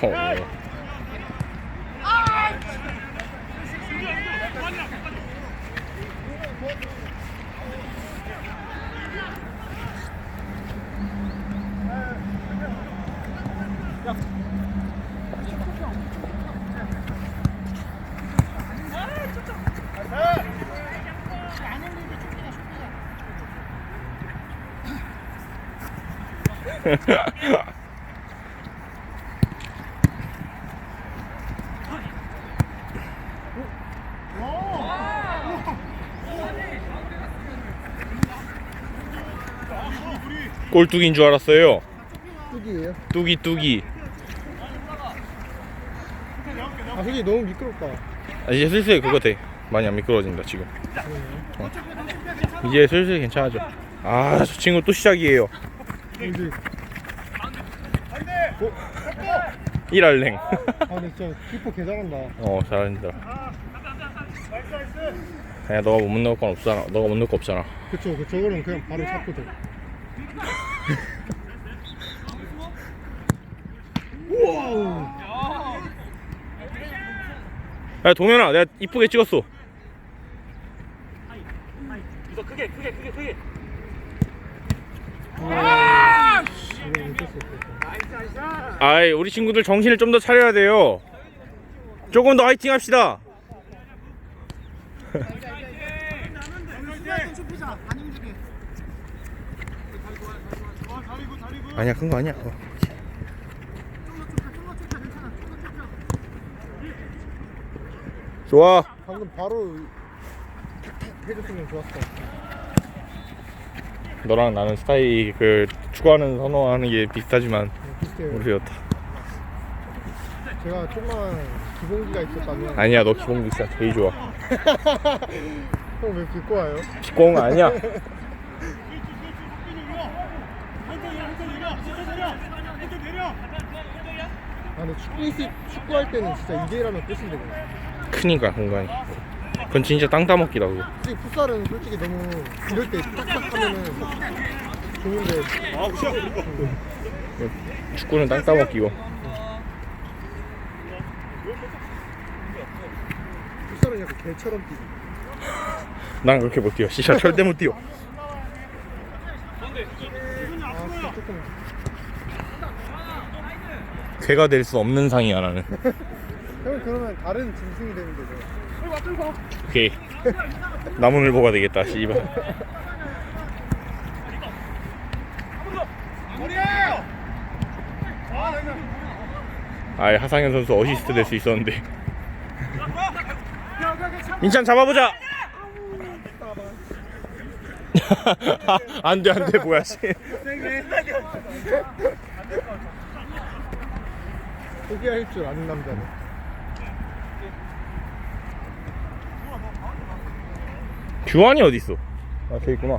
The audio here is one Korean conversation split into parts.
어. 꼴뚜기인 줄 알았어요. 뚝이에요? 뚜기 뚜기. 아 솔직히 너무 미끄럽다 아, 이제 슬슬 그거 돼. 많이 안 미끄러진다 지금. 어. 이제 슬슬 괜찮아져. 아, 저 친구 또 시작이에요. 이제 1할랭. 아 근데 진짜 키퍼 개 잘한다 어, 잘한다. 그냥 너가 못 넣을 건 없잖아. 너가 못 넣을 거 없잖아. 그쵸 그 저거는 그냥 바로 잡고 돼 야, 동현아, 내가 이쁘게 찍었어. 이거 못했어 아이, 우리 친구들 정신을 좀 더 차려야 돼요. 조금 더 화이팅 합시다. 아니야, 큰 거 아니야. 어. 좋아. 방금 바로 해줬으면 좋았어 너랑 나는 스타일 그 축구하는 선호하는 게 비슷하지만 비슷해요 모르겠다. 제가 좀만 기본기가 있었다면 아니야, 너 기본기 진짜 제일 좋아. 형왜 와요? 직공 아니야. 근데 축구 있, 축구할 때는 진짜 2대1하면 끝인데 그냥. 크니까 공간이. 그건 진짜 땅 따먹기다 그거. 솔직히 풋살은 솔직히 너무 이럴 때 딱딱 하면은 좋은데 축구는 땅 따먹기고. 풋살은 약간 개처럼 뛰고 난 그렇게 못 뛰어. 진짜 절대 못 뛰어. 아 진짜 조금 괴가 될 수 없는 상이야 나는. 형은 그러면 다른 짐승이 되는 거죠 오케이. 나무늘보가 되겠다. 씨발. 아이 하상현 선수 어시스트 될 수 있었는데. 민찬 잡아보자. 안돼 안돼 뭐야 씨. 포기할 줄 아는 남자는 규환이 어디 있어? 아 저기 있구나.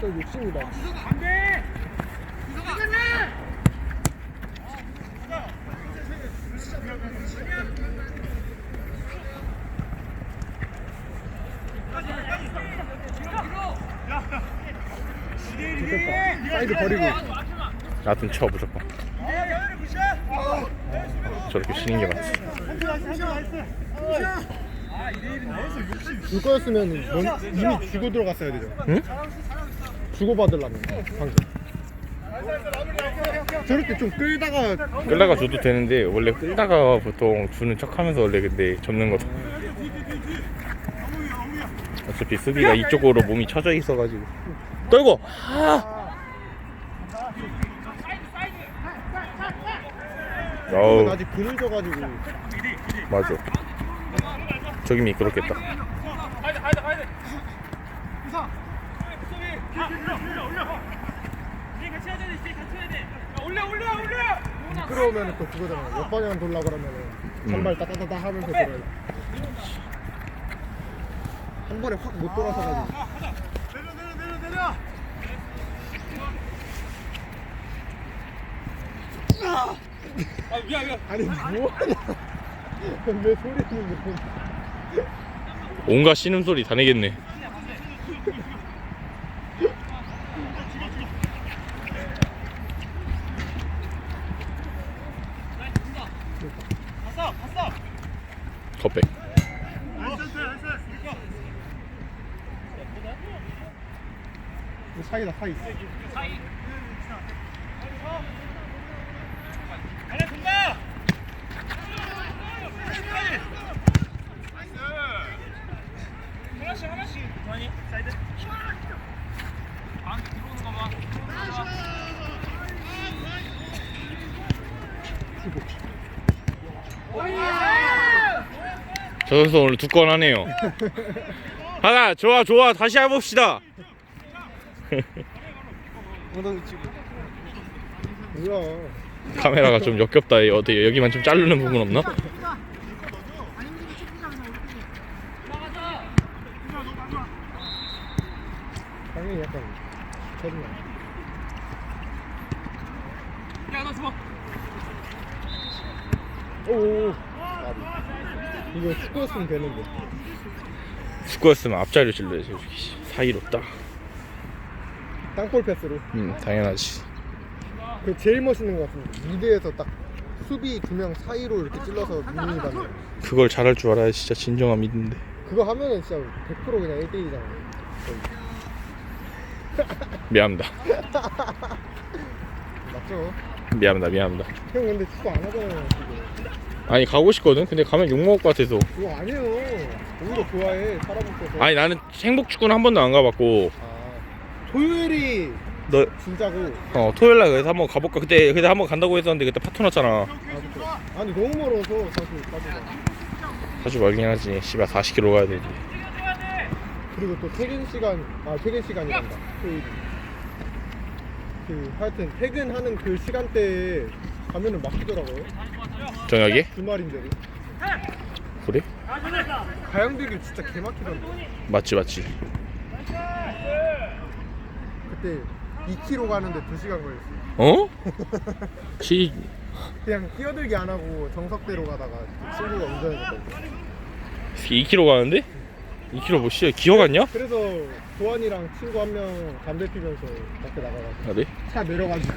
저 욕심이다. 좋겠 사이드 버리고 나한텐 쳐 무조건. 저렇게 쉬는 게 맞지. 줄 거였으면 먼, 이미 주고 들어갔어야 되죠 응? 주고 받으려면 방금 저럴 때 좀 끌다가 끌다가 줘도 되는데 원래 끌다가 보통 주는 척하면서 원래 근데 접는 거다. 어차피 수비가 이쪽으로 몸이 쳐져 있어가지고 떨고 는 어우 아직 그늘져가지고 맞아 저기 미끄럽겠다 미끄러우면 또 그거잖아. 옆방향 돌라 그러면은 음. 한발 따다다다 하면서 돌아야 돼. 한 번에 확 못 돌아서 가지고. 아니 뭐하냐? 왜 소리는 뭐? 온갖 신음소리 다 내겠네 컵백 사이다 사이. 저 선수 오늘 두 건 하네요. 하나 좋아 좋아. 다시 해봅시다. 뭐야? 카메라가 좀 역겹다. 어디 여기만 좀 자르는 부분 없나? 당연히 약간 짜증나. 오. 나비. 이거 축구였으면 되는데. 축구였으면 앞자리를 찔러야지 솔직히 사이로 딱 땅볼 패스로. 음, 당연하지 그 제일 멋있는 것 같은데. 미드에서 딱 수비 두 명 사이로 이렇게 찔러서 미니 받는. 그걸 잘할 줄 알아야 진짜 진정한 믿는데 그거 하면은 진짜 100% 그냥 1대2잖아. 미안합니다 맞죠? 미안합니다 미안합니다 형 근데 축구 안 하잖아요. 지금. 아니 가고 싶거든 근데 가면 욕 먹을 것 같아서 그거 아니에요. 오히려 좋아해. 있어서. 아니 나는 행복 축구는 한 번도 안 가봤고 아, 토요일이 너 진짜고. 어, 토요일 날 그래서 한번 가볼까 그때 그때 한번 간다고 했었는데 그때 파토 났잖아 아, 그쵸. 아니 너무 멀어서 사실 가지가. 사실 멀긴 하지 씨발 40km 가야 되지 그리고 또 퇴근 시간, 아 퇴근 시간이란다. 토요일이. 그 하여튼 퇴근하는 그 시간대에 가면은 막히더라고요. 저녁에? 주말인데도. 그래? 가양대교 진짜 개 막히던데. 맞지 맞지 그때 2km 가는데 2시간 걸렸어. 어? 시 그냥 뛰어들기 안 하고 정석대로 가다가 친구가 운전해줬거든. 2km 가는데? 2km 뭐 씨야 기억 안 냐? 그래서 도환이랑 친구 한 명 담배 피면서 밖에 나가가지고 아 네? 차 내려가지고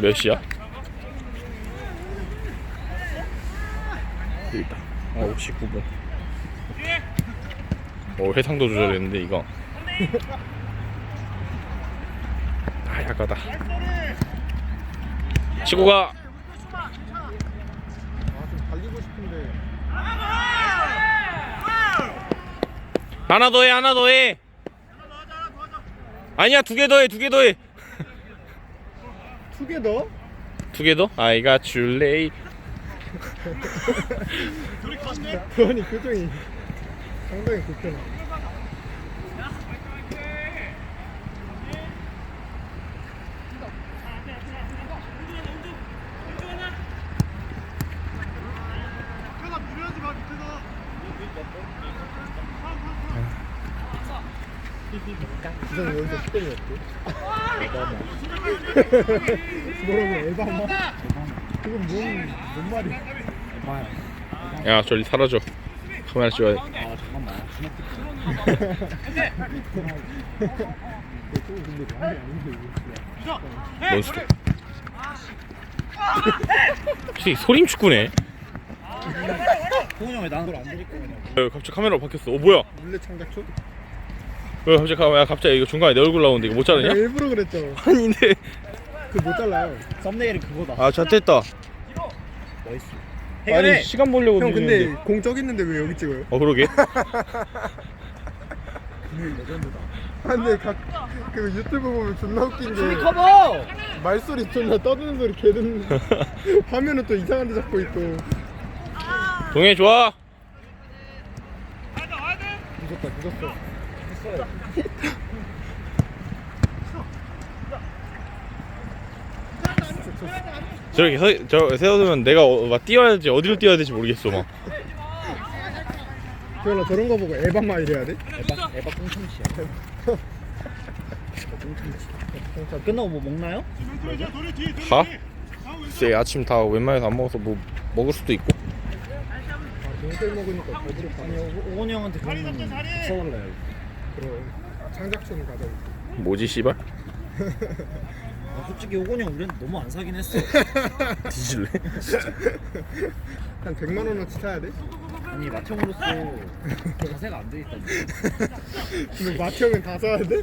몇 시야? 여기 있다 아 59분 어 해상도 조절했는데 이거 아 약하다 치고 가 아좀 달리고 싶은데 하나 더해 하나 더해. 아니야 두 개 더해 두 개 더해? 두 개 더? I got you late. 도환이 표정이. 상당히 불편해 이상 여기서 스펠이었고 뭐라고 에바마? 그건 뭔, 뭔 말이야 야 저리 사라져. 카메라 찍어야 돼. 근데 아닌데 이거 몬스터. 혹시 소림 축구네? 동훈이 형왜 나는 걸안 드릴 거냐 야, 갑자기 카메라 바뀌었어. 어 뭐야? 물레 창작초? 왜 갑자기 카- 야 갑자기 이거 중간에 내 얼굴 나오는데 이거 못 내가 자르냐? 일부러 그랬죠 아닌데 그못 잘라요 썸네일은 그거다. 아 잘됐다 나이스. 아니 시간 보려고 형 근데 누르는데. 공 저기 있는데 왜 여기 찍어요? 어 그러게. 아, 근데 각, 그 유튜브 보면 존나 웃긴 게 커버! 말소리 존나 떠드는 소리 개 듣는 화면은 또 이상한 데 잡고 있고 동해 좋아 늦었어 했어요. 저렇게 서, 저 세워두면 내가 어, 막 뛰어야 될지 어디로 뛰어야 될지 모르겠어 막 태연아 저런 거 보고 에바마 이래야 돼? 에바, 에바 꽁참치야. 꽁참치. 자, 끝나고 뭐 먹나요? 다? 글쎄 아침 다 웬만해서 안 먹어서 뭐 먹을 수도 있고 아 동생 먹으니까 더 부럽다 아니, 오- 오건이 형한테 그러면 써달래요. 그럼 창작촌 가자 뭐지 씨발? 아, 솔직히 오건이 형 우리한테 너무 안 사긴 했어. 뒤질래? 한 100만 원어치 사야 돼? 아니, 마청으로서 자세가 안 돼 있다. 근데 마티형은 다 사야 돼?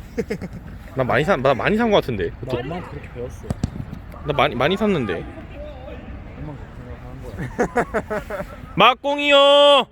나 많이 산, 나 많이 산 거 같은데 나 엄마한테 그렇게 배웠어. 나 많이 많이 샀는데 엄마가 그렇게 생각하는 거야. 막공이요